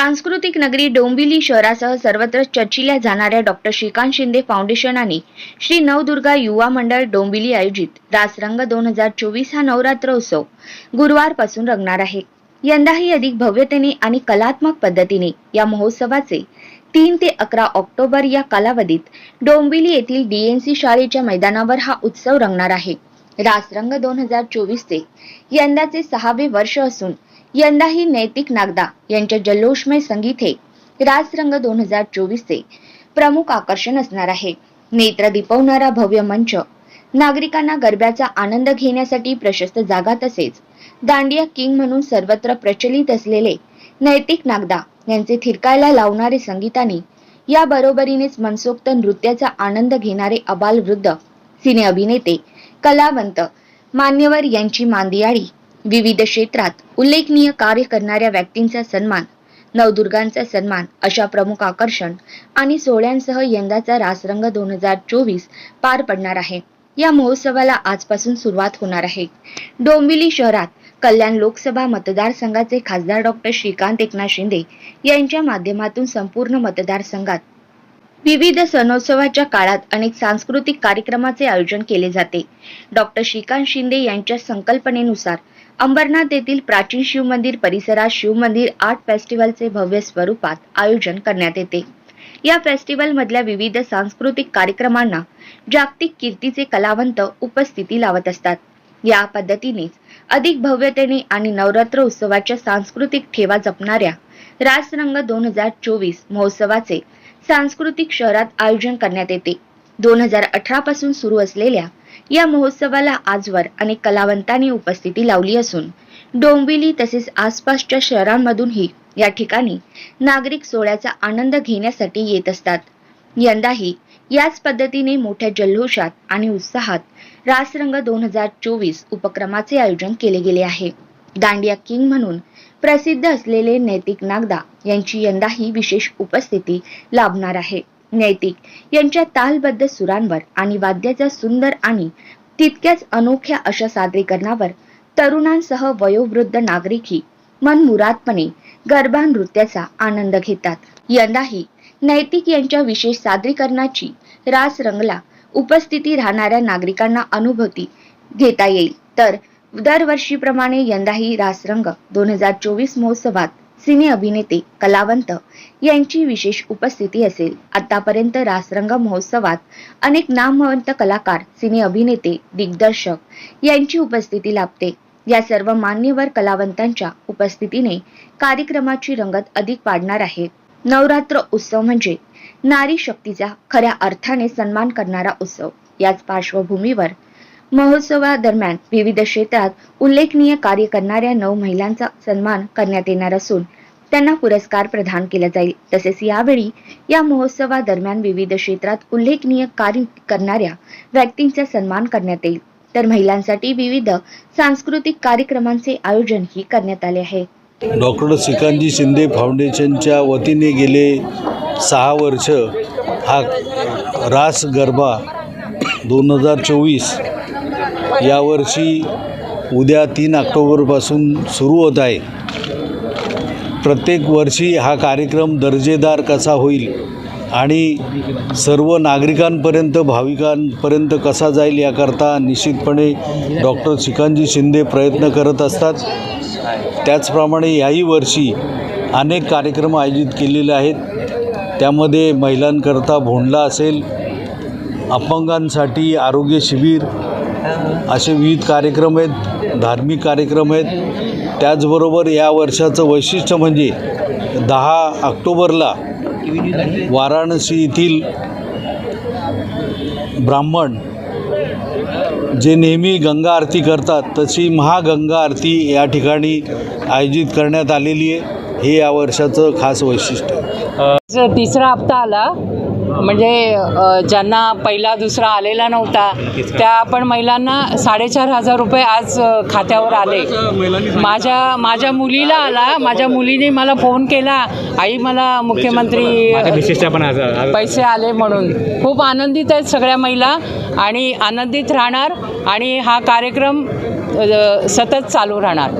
सांस्कृतिक नगरी डोंबिवली शहरासह सर्वत्र चर्चिल्या जाणाऱ्या डॉक्टर श्रीकांत शिंदे फाउंडेशन आणि श्री नवदुर्गा युवा मंडळ डोंबिवली आयोजित रासरंग दोन हजार चोवीस हा नवरात्र उत्सव गुरुवारपासून रंगणार आहे. यंदाही अधिक भव्यतेने आणि कलात्मक पद्धतीने या महोत्सवाचे तीन ते अकरा ऑक्टोबर या कालावधीत डोंबिवली येथील डीएनसी शाळेच्या मैदानावर हा उत्सव रंगणार आहे. रासरंग दोन हजार चोवीसचे यंदाचे सहावे वर्ष असून यंदाही नैतिक नागदा यांच्या जल्लोषमय संगीत हे राजरंग दोन हजार चोवीसचे प्रमुख आकर्षण असणार आहे. नेत्र दिपवणारा भव्य मंच नागरिकांना गरब्याचा आनंद घेण्यासाठी प्रशस्त जागा तसेच दांडिया किंग म्हणून सर्वत्र प्रचलित असलेले नैतिक नागदा यांचे थिरकायला लावणारे संगीताने या बरोबरीनेच मनसोक्त नृत्याचा आनंद घेणारे अबालवृद्ध सिने अभिनेते कलावंत मान्यवर यांची मांदियाळी विविध क्षेत्रात उल्लेखनीय कार्य करणाऱ्या व्यक्तींचा सन्मान नवदुर्गांचा सन्मान अशा प्रमुख आकर्षण आणि सोहळ्यांसह यंदाचा रासरंग दोन हजार चोवीस पार पडणार आहे. या महोत्सवाला आजपासून सुरुवात होणार आहे. डोंबिवली शहरात कल्याण लोकसभा मतदारसंघाचे खासदार डॉक्टर श्रीकांत एकनाथ शिंदे यांच्या माध्यमातून संपूर्ण मतदारसंघात विविध सणोत्सवाच्या काळात अनेक सांस्कृतिक कार्यक्रमाचे आयोजन केले जाते. डॉक्टर श्रीकांत शिंदे यांच्या संकल्पनेनुसार अंबरनाथ येथील प्राचीन शिव मंदिर परिसरात शिव मंदिर आर्ट फेस्टिवलचे भव्य स्वरूपात आयोजन करण्यात येते. या फेस्टिवल मधल्या विविध सांस्कृतिक कार्यक्रमांना जागतिक कीर्तीचे कलावंत उपस्थिती लावत असतात. या पद्धतीनेच अधिक भव्यतेने आणि नवरात्र उत्सवाच्या सांस्कृतिक ठेवा जपणाऱ्या रासरंग दोन हजार चोवीस महोत्सवाचे सांस्कृतिक शहरात आयोजन करण्यात येते. दोन हजार अठरा पासून सुरू असलेल्या या महोत्सवाला आजवर अनेक कलावंतांनी उपस्थिती लावली असून डोंबिवली तसेच आसपासच्या शहरांमधूनही या ठिकाणी नागरिक सोहळ्याचा आनंद घेण्यासाठी येत असतात. यंदाही याच पद्धतीने मोठ्या जल्लोषात आणि उत्साहात रासरंग दोन हजार चोवीस उपक्रमाचे आयोजन केले गेले आहे. दांडिया किंग म्हणून प्रसिद्ध असलेले नैतिक नागदा यांची यंदाही विशेष उपस्थिती लाभणार आहे. नैतिक यांच्या तालबद्ध सुरांवर आणि वाद्याच्या सुंदर आणि तितक्याच अनोख्या अशा सादरीकरणावर तरुणांसह वयोवृद्ध नागरिकही मनमुरादपणे गरबा नृत्याचा आनंद घेतात. यंदाही नैतिक यांच्या विशेष सादरीकरणाची रास रंगला उपस्थिती राहणाऱ्या नागरिकांना अनुभूती घेता येईल. तर दरवर्षीप्रमाणे यंदाही रासरंग दोन हजार चोवीस महोत्सवात सिने अभिनेते कलावंत यांची विशेष उपस्थिती असेल. आतापर्यंत रासरंग महोत्सवात अनेक नामवंत कलाकार सिने अभिनेते दिग्दर्शक यांची उपस्थिती लाभते. या सर्व मान्यवर कलावंतांच्या उपस्थितीने कार्यक्रमाची रंगत अधिक वाढणार आहे. नवरात्र उत्सव म्हणजे नारी शक्तीचा खऱ्या अर्थाने सन्मान करणारा उत्सव. याच पार्श्वभूमीवर महोत्सवादरम्यान विविध क्षेत्रात उल्लेखनीय कार्य करणाऱ्या नऊ महिलांचा सन्मान करण्यात येणार असून त्यांना पुरस्कार प्रदान केला जाईल. तसेच यावेळी या महोत्सवादरम्यान विविध क्षेत्रात उल्लेखनीय कार्य करणाऱ्या व्यक्तींचा सन्मान करण्यात येईल. तर महिलांसाठी विविध सांस्कृतिक कार्यक्रमांचे आयोजनही करण्यात आले आहे. डॉक्टर श्रीकांतजी शिंदे फाउंडेशनच्या वतीने गेले सहा वर्ष हा रास गरबा दोन हजार चोवीस यावर्षी उद्या तीन ऑक्टोबरपासून सुरू होत आहे. प्रत्येक वर्षी हा कार्यक्रम दर्जेदार कसा होईल आणि सर्व नागरिकांपर्यंत भाविकांपर्यंत कसा जाईल याकरता निश्चितपणे डॉक्टर श्रीकांतजी शिंदे प्रयत्न करत असतात. त्याचप्रमाणे याही वर्षी अनेक कार्यक्रम आयोजित केलेले आहेत. त्यामध्ये महिलांकरता भोंडला असेल अपंगांसाठी आरोग्य शिबिर असे विविध कार्यक्रम आहेत धार्मिक कार्यक्रम आहेत. त्याचबरोबर या वर्षाचं वैशिष्ट्य म्हणजे दहा ऑक्टोबरला वाराणसी येथील ब्राह्मण जे नेहमी गंगा आरती करतात तशी महागंगा आरती या ठिकाणी आयोजित करण्यात आलेली आहे. हे या वर्षाचं खास वैशिष्ट्य तिसरा हप्ता आला म्हणजे ज्यांना पहिला दुसरा आलेला नव्हता त्या आपण महिलांना साडेचार हजार रुपये आज खात्यावर आले. माझ्या माझ्या मुलीला आला. माझ्या मुलीने मला फोन केला. आई मला मुख्यमंत्री पण पैसे आले म्हणून. खूप आनंदित आहेत सगळ्या महिला आणि आनंदित राहणार आणि हा कार्यक्रम सतत चालू राहणार.